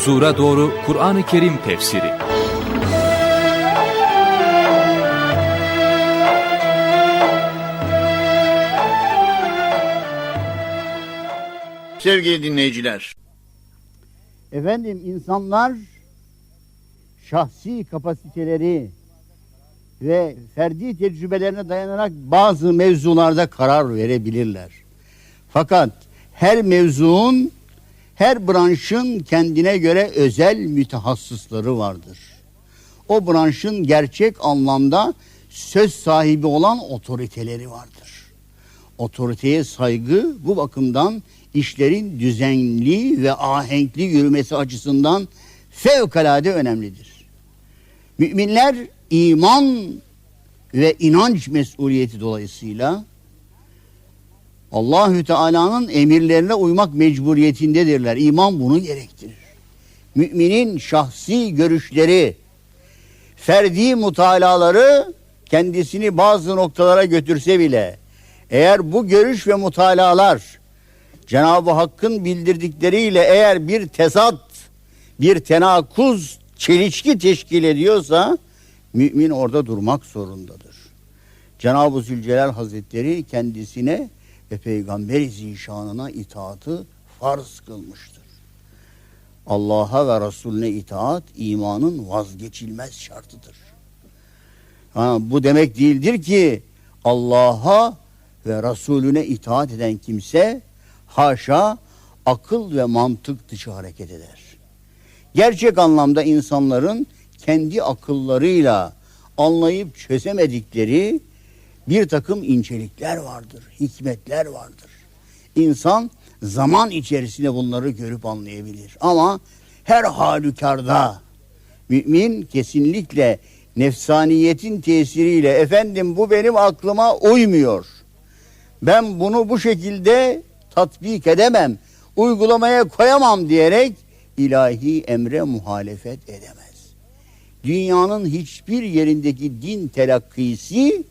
Huzura Doğru Kur'an-ı Kerim Tefsiri Sevgili dinleyiciler, Efendim insanlar şahsi kapasiteleri ve ferdi tecrübelerine dayanarak bazı mevzularda karar verebilirler. Fakat her mevzuun, her branşın kendine göre özel mütehassısları vardır. O branşın gerçek anlamda söz sahibi olan otoriteleri vardır. Otoriteye saygı bu bakımdan işlerin düzenli ve ahenkli yürümesi açısından fevkalade önemlidir. Müminler iman ve inanç mesuliyeti dolayısıyla Allahü Teala'nın emirlerine uymak mecburiyetindedirler. İman bunu gerektirir. Müminin şahsi görüşleri, ferdi mutalaları kendisini bazı noktalara götürse bile eğer bu görüş ve mutalalar Cenab-ı Hakk'ın bildirdikleriyle eğer bir tezat, bir tenakuz, çelişki teşkil ediyorsa mümin orada durmak zorundadır. Cenab-ı Zülcelal Hazretleri kendisine ve Peygamber-i Zişanına itaatı farz kılmıştır. Allah'a ve Resulüne itaat imanın vazgeçilmez şartıdır. Ha, bu demek değildir ki Allah'a ve Resulüne itaat eden kimse haşa akıl ve mantık dışı hareket eder. Gerçek anlamda insanların kendi akıllarıyla anlayıp çözemedikleri bir takım incelikler vardır, hikmetler vardır. İnsan zaman içerisinde bunları görüp anlayabilir. Ama her halükarda mümin kesinlikle nefsaniyetin tesiriyle efendim bu benim aklıma uymuyor. Ben bunu bu şekilde tatbik edemem, uygulamaya koyamam diyerek ilahi emre muhalefet edemez. Dünyanın hiçbir yerindeki din telakkisi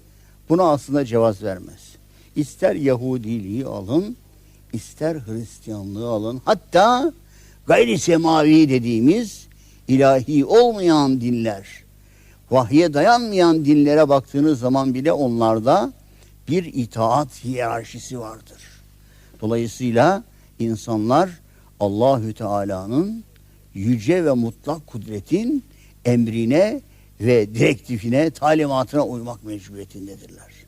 buna aslında cevaz vermez. İster Yahudiliği alın, ister Hristiyanlığı alın. Hatta gayri semavi dediğimiz ilahi olmayan dinler, vahye dayanmayan dinlere baktığınız zaman bile onlarda bir itaat hiyerarşisi vardır. Dolayısıyla insanlar Allahü Teala'nın yüce ve mutlak kudretin emrine ve direktifine, talimatına uymak mecburiyetindedirler.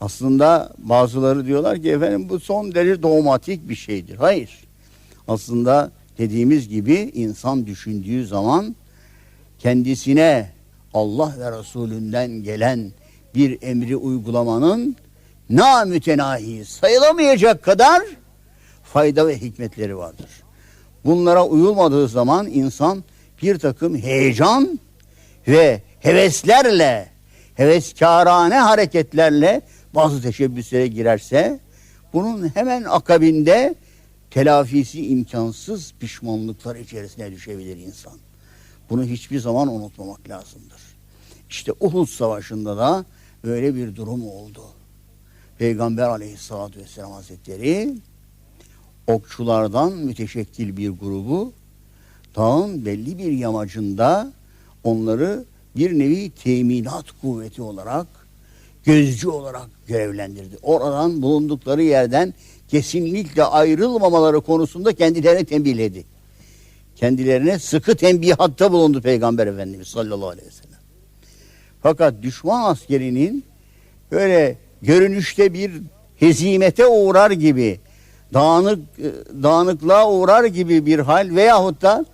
Aslında bazıları diyorlar ki efendim bu son derece dogmatik bir şeydir. Hayır. Aslında dediğimiz gibi insan düşündüğü zaman kendisine Allah ve Resulünden gelen bir emri uygulamanın namütenahi sayılamayacak kadar fayda ve hikmetleri vardır. Bunlara uyulmadığı zaman insan bir takım heyecan ve heveslerle, heveskarane hareketlerle bazı teşebbüslere girerse bunun hemen akabinde telafisi imkansız pişmanlıklar içerisine düşebilir insan. Bunu hiçbir zaman unutmamak lazımdır. İşte Uhud Savaşı'nda da böyle bir durum oldu. Peygamber aleyhissalatü vesselam hazretleri okçulardan müteşekkil bir grubu dağın belli bir yamacında onları bir nevi teminat kuvveti olarak gözcü olarak görevlendirdi. Oradan bulundukları yerden kesinlikle ayrılmamaları konusunda kendilerine tembihledi. Kendilerine sıkı tembihatta bulundu Peygamber Efendimiz sallallahu aleyhi ve sellem. Fakat düşman askerinin böyle görünüşte bir hezimete uğrar gibi dağınık dağınıklığa uğrar gibi bir hal veyahut da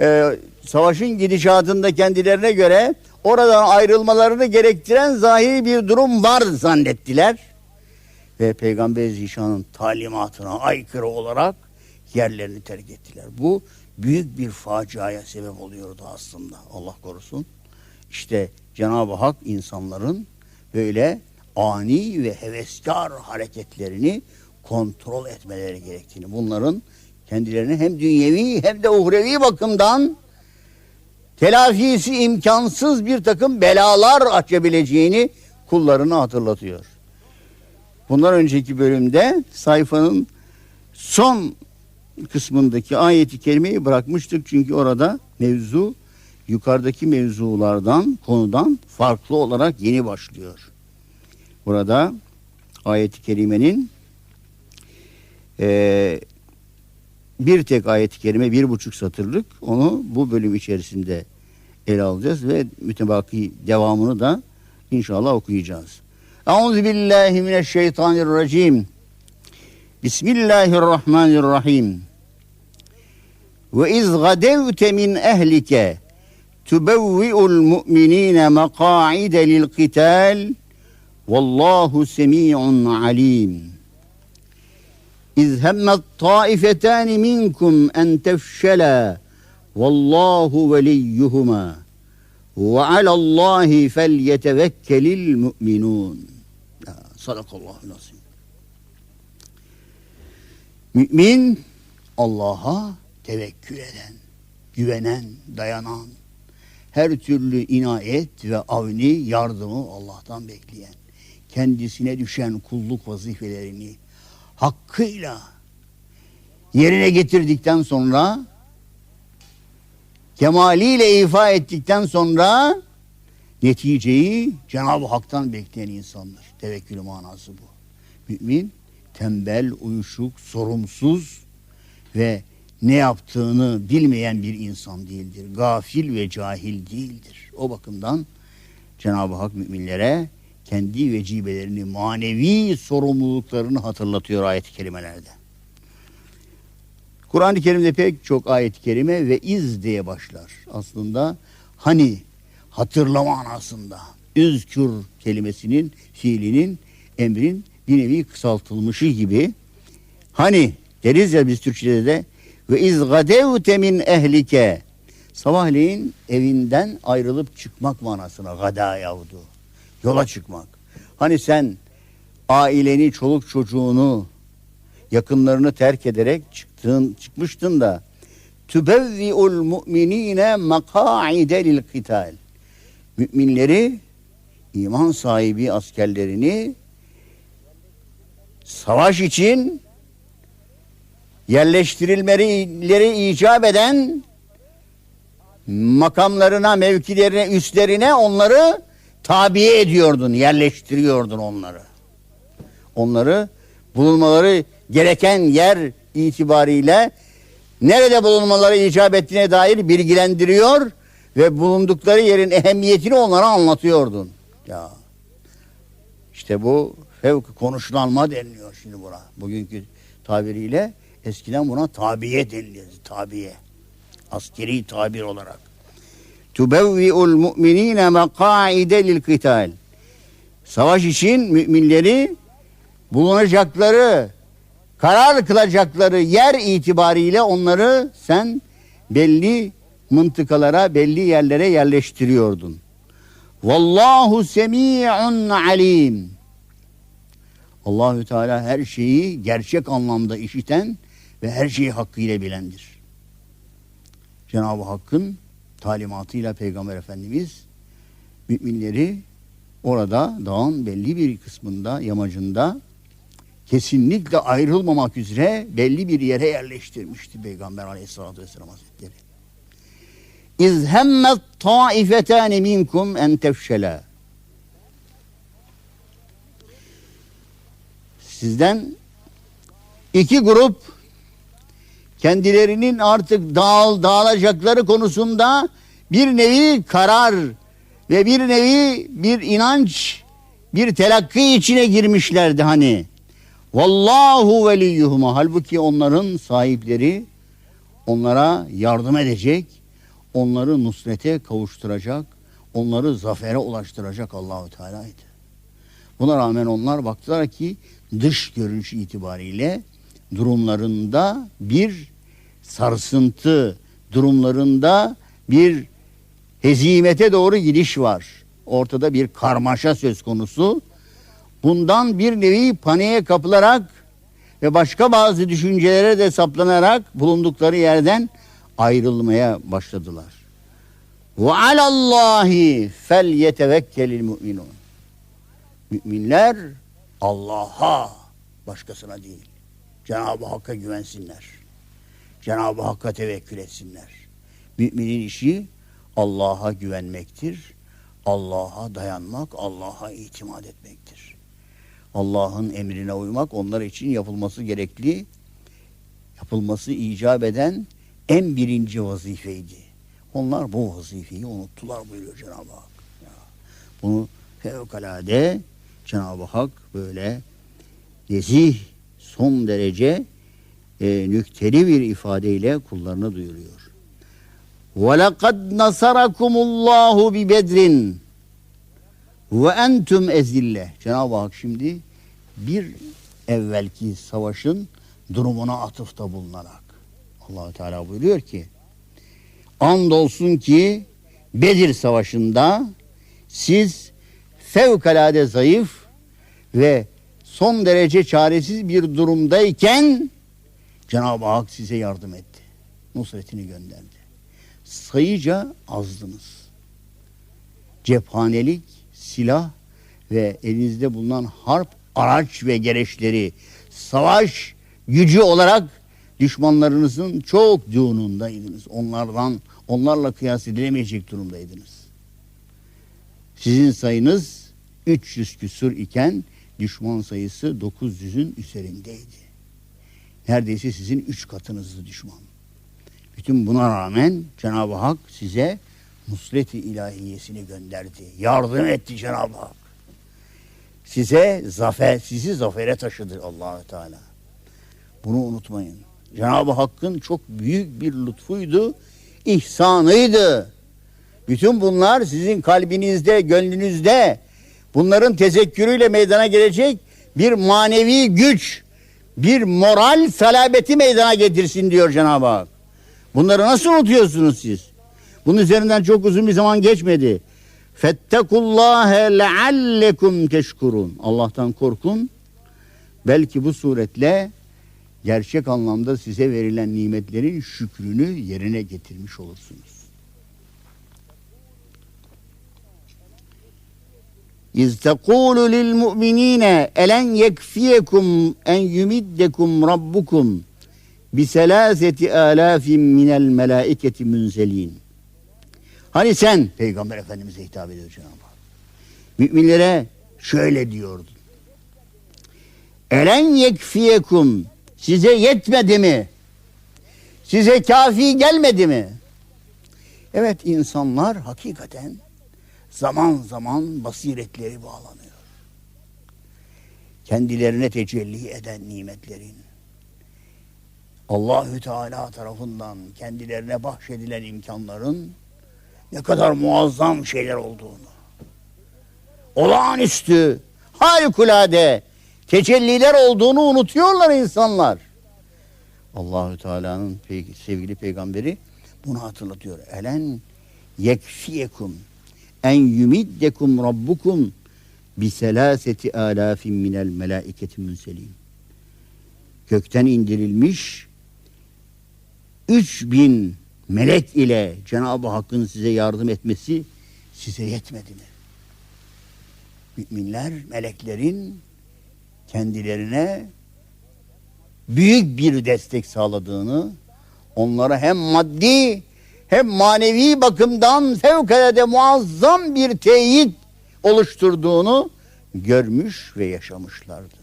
e, savaşın gidişatında kendilerine göre oradan ayrılmalarını gerektiren zahiri bir durum var zannettiler. Ve Peygamber Zişan'ın talimatına aykırı olarak yerlerini terk ettiler. Bu büyük bir faciaya sebep oluyordu aslında Allah korusun. İşte Cenab-ı Hak insanların böyle ani ve heveskar hareketlerini kontrol etmeleri gerektiğini, bunların kendilerini hem dünyevi hem de uhrevi bakımdan telafisi imkansız bir takım belalar açabileceğini kullarına hatırlatıyor. Bundan önceki bölümde sayfanın son kısmındaki ayeti kerimeyi bırakmıştık. Çünkü orada mevzu yukarıdaki mevzulardan, konudan farklı olarak yeni başlıyor. Burada ayeti kerimenin eee, bir tek ayet-i kerime bir buçuk satırlık onu bu bölüm içerisinde ele alacağız ve mütebaki devamını da inşallah okuyacağız. Euzu billahi mineşşeytanirracim. Bismillahirrahmanirrahim. Ve iz gadevte min ehlike tubevvi'ul mu'minine meka'ide lil qital vallahu semi'un alim. İz hemmet taifetani minkum en tefşela vallahu veliyyuhuma ve alallahi felyetevekkelil mu'minun. Sadakallahu lazim. Mümin Allah'a tevekkül eden, güvenen, dayanan, her türlü inayet ve avni yardımı Allah'tan bekleyen, kendisine düşen kulluk vazifelerini hakkıyla yerine getirdikten sonra kemaliyle ifa ettikten sonra neticeyi Cenab-ı Hak'tan bekleyen insandır. Tevekkül manası bu. Mümin tembel, uyuşuk, sorumsuz ve ne yaptığını bilmeyen bir insan değildir. Gafil ve cahil değildir. O bakımdan Cenab-ı Hak müminlere kendi vecibelerini, manevi sorumluluklarını hatırlatıyor ayet-i kerimelerde. Kur'an-ı Kerim'de pek çok ayet-i kerime ve iz diye başlar. Aslında hani hatırlama anasında. Üzkür kelimesinin, fiilinin, emrin bir nevi kısaltılmışı gibi. Hani deriz ya biz Türkçe'de de ve iz gadevte min ehlike sabahleyin evinden ayrılıp çıkmak manasına gada yavdu yola çıkmak. Hani sen aileni, çoluk çocuğunu, yakınlarını terk ederek çıktın, çıkmıştın da tübevvi'ul mu'minine meka'ide lil kital. Müminleri, iman sahibi askerlerini savaş için yerleştirilmeleri icap eden makamlarına, mevkilerine, üstlerine onları tabiye ediyordun, yerleştiriyordun onları. Onları bulunmaları gereken yer itibariyle nerede bulunmaları icap ettiğine dair bilgilendiriyor ve bulundukları yerin ehemmiyetini onlara anlatıyordun. Ya işte bu fevk konuşlanma deniliyor şimdi buna. Bugünkü tabiriyle eskiden buna tabiye deniliyordu. Tabiye. Askeri tabir olarak tubevvi'ul mu'minine mekâide lil kıtal. Savaş için müminleri bulunacakları, karar kılacakları yer itibariyle onları sen belli mıntıkalara, belli yerlere yerleştiriyordun. Vallahu semi'un alim. Allahü Teala her şeyi gerçek anlamda işiten ve her şeyi hakkıyla bilendir. Cenab-ı Hakk'ın talimatıyla Peygamber Efendimiz müminleri orada dağın belli bir kısmında, yamacında kesinlikle ayrılmamak üzere belli bir yere yerleştirmişti Peygamber Aleyhisselatü Vesselam Hazretleri. İz hemmet taifetani minkum en tefşela. Sizden iki grup kendilerinin artık dağıl, dağılacakları konusunda bir nevi karar ve bir nevi bir inanç, bir telakki içine girmişlerdi hani. Vallahu veliyyuhuma. Halbuki onların sahipleri onlara yardım edecek, onları nusrete kavuşturacak, onları zafere ulaştıracak Allahu Teala'ydı. Buna rağmen onlar baktılar ki dış görünüş itibariyle durumlarında bir sarsıntı, durumlarında bir hezimete doğru gidiş var. Ortada bir karmaşa söz konusu. Bundan bir nevi paniğe kapılarak ve başka bazı düşüncelere de saplanarak bulundukları yerden ayrılmaya başladılar. Ve alallahi fel yetevekkelil mu'minun. Müminler Allah'a başkasına değil. Cenab-ı Hakk'a güvensinler. Cenab-ı Hakk'a tevekkül etsinler. Müminin işi Allah'a güvenmektir. Allah'a dayanmak, Allah'a itimat etmektir. Allah'ın emrine uymak onlar için yapılması gerekli, yapılması icap eden en birinci vazifeydi. Onlar bu vazifeyi unuttular buyuruyor Cenab-ı Hak. Ya, bunu fevkalade Cenab-ı Hak böyle nezih, son derece e, nükteli bir ifadeyle kullarına duyuruyor. وَلَقَدْ نَصَرَكُمُ اللّٰهُ بِبَدْرٍ وَاَنْتُمْ ezille. Cenab-ı Hak şimdi bir evvelki savaşın durumuna atıfta bulunarak allah Teala buyuruyor ki andolsun ki Bedir Savaşı'nda siz fevkalade zayıf ve son derece çaresiz bir durumdayken Cenab-ı Hak size yardım etti. Nusretini gönderdi. Sayıca azdınız. Cephanelik, silah ve elinizde bulunan harp araç ve gereçleri savaş gücü olarak düşmanlarınızın çok düğünündeydiniz. Onlardan onlarla kıyas edilemeyecek durumdaydınız. Sizin sayınız 300 küsur iken düşman sayısı 900'ün üzerindeydi. Neredeyse sizin üç katınızdı düşman. Bütün buna rağmen Cenab-ı Hak size nusret-i ilahiyesini gönderdi. Yardım etti Cenab-ı Hak. Size zafer, sizi zafere taşıdı allah Teala. Bunu unutmayın. Cenab-ı Hakk'ın çok büyük bir lütfuydu, ihsanıydı. Bütün bunlar sizin kalbinizde, gönlünüzde bunların tezekkürüyle meydana gelecek bir manevi güç, bir moral salabeti meydana getirsin diyor Cenab-ı Hak. Bunları nasıl unutuyorsunuz siz? Bunun üzerinden çok uzun bir zaman geçmedi. Fettekullâhe leallekum teşkurun. Allah'tan korkun. Belki bu suretle gerçek anlamda size verilen nimetlerin şükrünü yerine getirmiş olursunuz. İz tekulu lil mu'minine elen yekfiyekum en yumiddekum rabbukum bi selaseti alafin minel melaiketi münzelin. Hani sen Peygamber Efendimiz'e hitap ediyor Cenab-ı Hak. Müminlere şöyle diyordun. Elen yekfiyekum size yetmedi mi? Size kafi gelmedi mi? Evet insanlar hakikaten zaman zaman basiretleri bağlanıyor. Kendilerine tecelli eden nimetlerin Allahü Teala tarafından kendilerine bahşedilen imkanların ne kadar muazzam şeyler olduğunu, olağanüstü, harikulade tecelliler olduğunu unutuyorlar insanlar. Allahü Teala'nın sevgili peygamberi bunu hatırlatıyor. Elen yekfiyekum en yumiddekum rabbukum bi selaseti alafin minel melaiketi münselin. Gökten indirilmiş 3000 melek ile Cenab-ı Hakk'ın size yardım etmesi size yetmedi mi? Müminler meleklerin kendilerine büyük bir destek sağladığını, onlara hem maddi hem manevi bakımdan fevkalade muazzam bir teyit oluşturduğunu görmüş ve yaşamışlardı.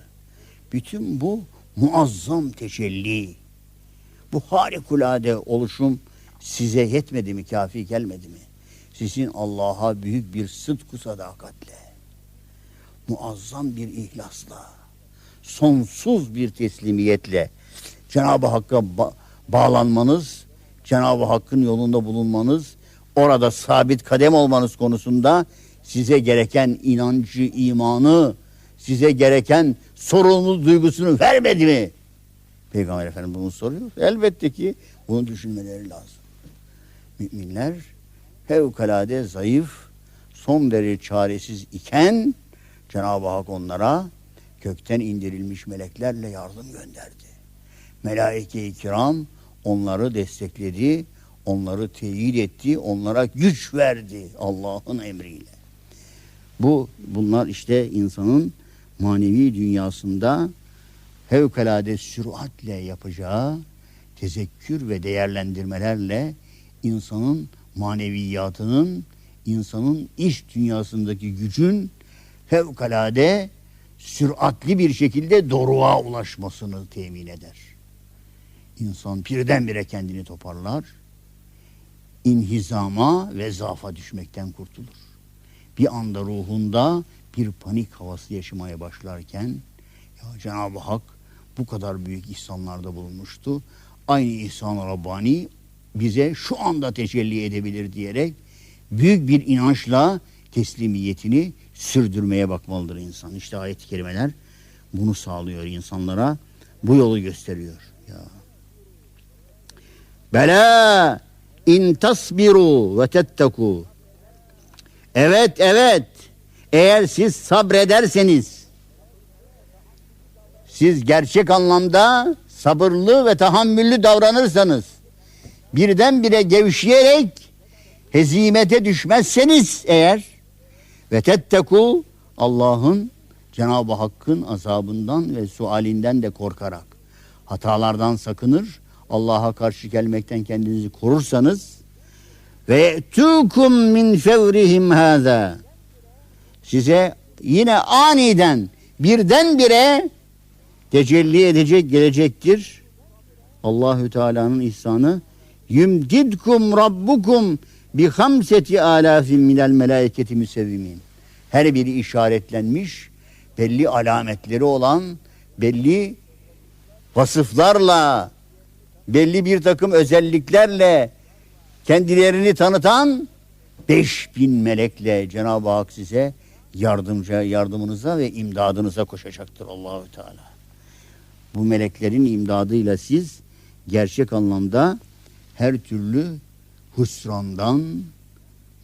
Bütün bu muazzam tecelli, bu harikulade oluşum size yetmedi mi, kafi gelmedi mi? Sizin Allah'a büyük bir sıdku sadakatle, muazzam bir ihlasla, sonsuz bir teslimiyetle Cenab-ı Hakk'a ba- bağlanmanız, Cenab-ı Hakk'ın yolunda bulunmanız, orada sabit kadem olmanız konusunda size gereken inancı, imanı, size gereken sorumluluk duygusunu vermedi mi? Peygamber Efendimiz bunu soruyor. Elbette ki bunu düşünmeleri lazım. Müminler fevkalade zayıf, son derece çaresiz iken Cenab-ı Hak onlara gökten indirilmiş meleklerle yardım gönderdi. Melaike-i kiram onları destekledi, onları teyit etti, onlara güç verdi Allah'ın emriyle. Bu bunlar işte insanın manevi dünyasında fevkalade süratle yapacağı tezekkür ve değerlendirmelerle insanın maneviyatının, insanın iç dünyasındaki gücün fevkalade süratli bir şekilde doruğa ulaşmasını temin eder. İnsan birdenbire kendini toparlar, inhizama ve zafa düşmekten kurtulur. Bir anda ruhunda bir panik havası yaşamaya başlarken ya Cenab-ı Hak bu kadar büyük ihsanlarda bulunmuştu. Aynı ihsan-ı Rabbani bize şu anda tecelli edebilir diyerek büyük bir inançla teslimiyetini sürdürmeye bakmalıdır insan. İşte ayet-i kerimeler bunu sağlıyor insanlara. Bu yolu gösteriyor. Ya. Bela in tasbiru ve tetteku. Evet evet. Eğer siz sabrederseniz siz gerçek anlamda sabırlı ve tahammüllü davranırsanız birdenbire gevşeyerek hezimete düşmezseniz eğer ve tetteku Allah'ın Cenab-ı Hakk'ın azabından ve sualinden de korkarak hatalardan sakınır Allah'a karşı gelmekten kendinizi korursanız ve tukum min fevrihim hâzâ size yine aniden birdenbire tecelli edecek gelecektir. Allahü Teala'nın ihsanı yumdidkum rabbukum bi hamseti alafin minel melaiketi müsevvimin. Her biri işaretlenmiş, belli alametleri olan, belli vasıflarla, belli bir takım özelliklerle kendilerini tanıtan 5000 melekle Cenab-ı Hak size yardımcı yardımınıza ve imdadınıza koşacaktır Allahü Teala. Bu meleklerin imdadıyla siz gerçek anlamda her türlü husrandan,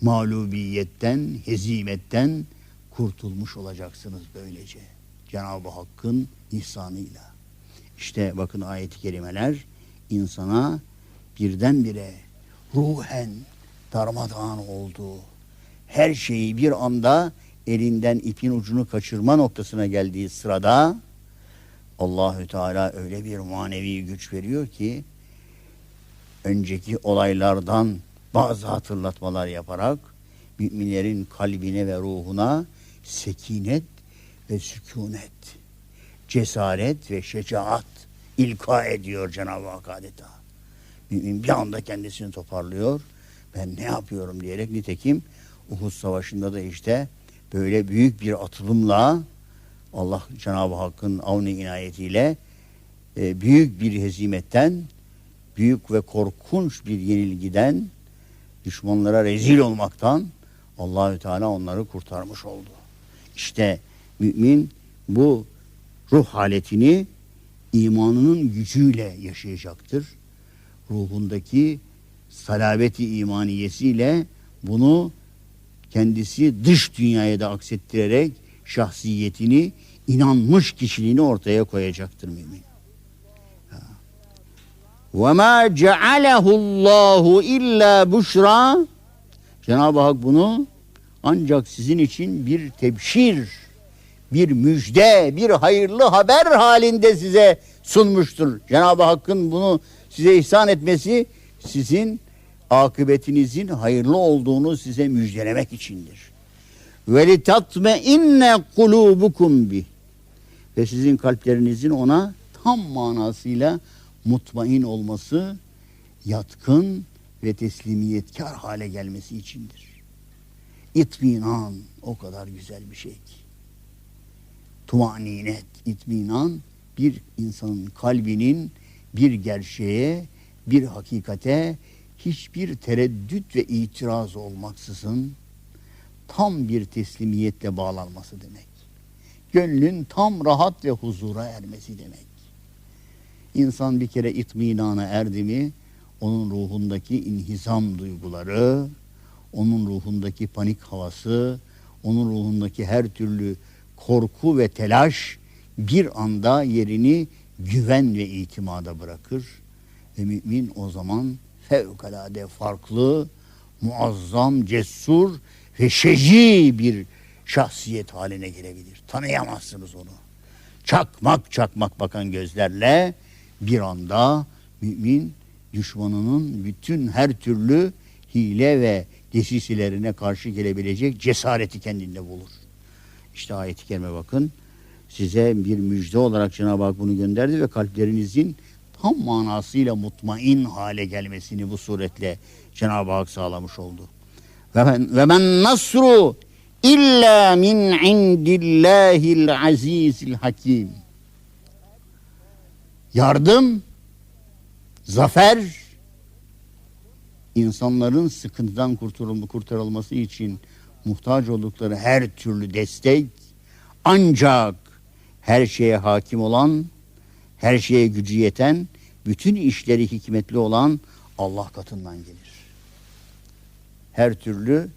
mağlubiyetten, hezimetten kurtulmuş olacaksınız böylece. Cenab-ı Hakk'ın ihsanıyla. İşte bakın ayet-i kerimeler insana birdenbire ruhen darmadağın olduğu, her şeyi bir anda elinden ipin ucunu kaçırma noktasına geldiği sırada Allahü Teala öyle bir manevi güç veriyor ki önceki olaylardan bazı hatırlatmalar yaparak müminlerin kalbine ve ruhuna sekinet ve sükunet, cesaret ve şecaat ilka ediyor Cenab-ı Hak adeta. Mümin bir anda kendisini toparlıyor. Ben ne yapıyorum diyerek nitekim Uhud Savaşı'nda da işte böyle büyük bir atılımla Allah Cenab-ı Hakk'ın avni inayetiyle e, büyük bir hezimetten, büyük ve korkunç bir yenilgiden, düşmanlara rezil olmaktan Allahü Teala onları kurtarmış oldu. İşte mümin bu ruh haletini imanının gücüyle yaşayacaktır. Ruhundaki salabeti imaniyesiyle bunu kendisi dış dünyaya da aksettirerek şahsiyetini, inanmış kişiliğini ortaya koyacaktır mümin. وَمَا جَعَلَهُ اللّٰهُ illa buşra Cenab-ı Hak bunu ancak sizin için bir tebşir, bir müjde, bir hayırlı haber halinde size sunmuştur. Cenab-ı Hakk'ın bunu size ihsan etmesi sizin akıbetinizin hayırlı olduğunu size müjdelemek içindir. Ve li tatme inne kulubukum bi. Ve sizin kalplerinizin ona tam manasıyla mutmain olması, yatkın ve teslimiyetkar hale gelmesi içindir. İtminan o kadar güzel bir şey ki. Tuvaninet, itminan bir insanın kalbinin bir gerçeğe, bir hakikate hiçbir tereddüt ve itiraz olmaksızın tam bir teslimiyetle bağlanması demek. Gönlün tam rahat ve huzura ermesi demek. İnsan bir kere itminana erdi mi, onun ruhundaki inhizam duyguları, onun ruhundaki panik havası, onun ruhundaki her türlü korku ve telaş bir anda yerini güven ve itimada bırakır. Ve mümin o zaman fevkalade farklı, muazzam, cesur ve şeci bir şahsiyet haline gelebilir. Tanıyamazsınız onu. Çakmak çakmak bakan gözlerle bir anda Mümin düşmanının bütün her türlü hile ve desisilerine karşı gelebilecek cesareti kendinde bulur. İşte ayet-i kerime bakın. Size bir müjde olarak Cenab-ı Hak bunu gönderdi ve kalplerinizin tam manasıyla mutmain hale gelmesini bu suretle Cenab-ı Hak sağlamış oldu. Ve men, ve men nasru illa min indillahil azizil hakim. Yardım, zafer, insanların sıkıntıdan kurtarılması için muhtaç oldukları her türlü destek ancak her şeye hakim olan, her şeye gücü yeten, bütün işleri hikmetli olan Allah katından gelir. Her türlü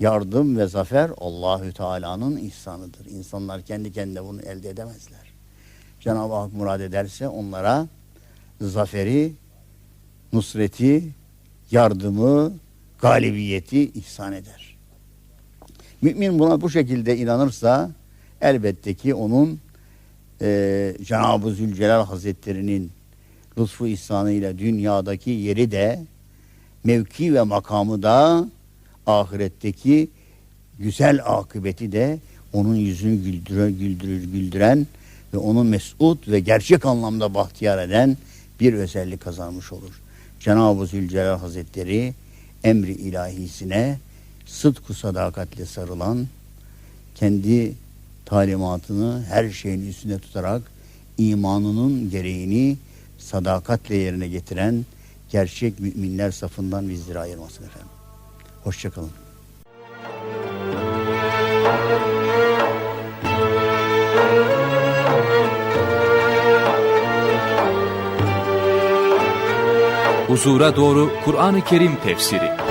yardım ve zafer Allahü Teala'nın ihsanıdır. İnsanlar kendi kendine bunu elde edemezler. Cenab-ı Hak murad ederse onlara zaferi, nusreti, yardımı, galibiyeti ihsan eder. Mümin buna bu şekilde inanırsa elbette ki onun e, Cenab-ı Zülcelal Hazretleri'nin lütfu ihsanıyla dünyadaki yeri de mevki ve makamı da ahiretteki güzel akıbeti de onun yüzünü güldüren, güldürür, güldüren ve onu mesut ve gerçek anlamda bahtiyar eden bir özellik kazanmış olur. Cenab-ı Zülcelal Hazretleri emri ilahisine sıdku sadakatle sarılan kendi talimatını her şeyin üstünde tutarak imanının gereğini sadakatle yerine getiren gerçek müminler safından bizleri ayırmasın efendim. Hoşçakalın. Huzura doğru Kur'an-ı Kerim tefsiri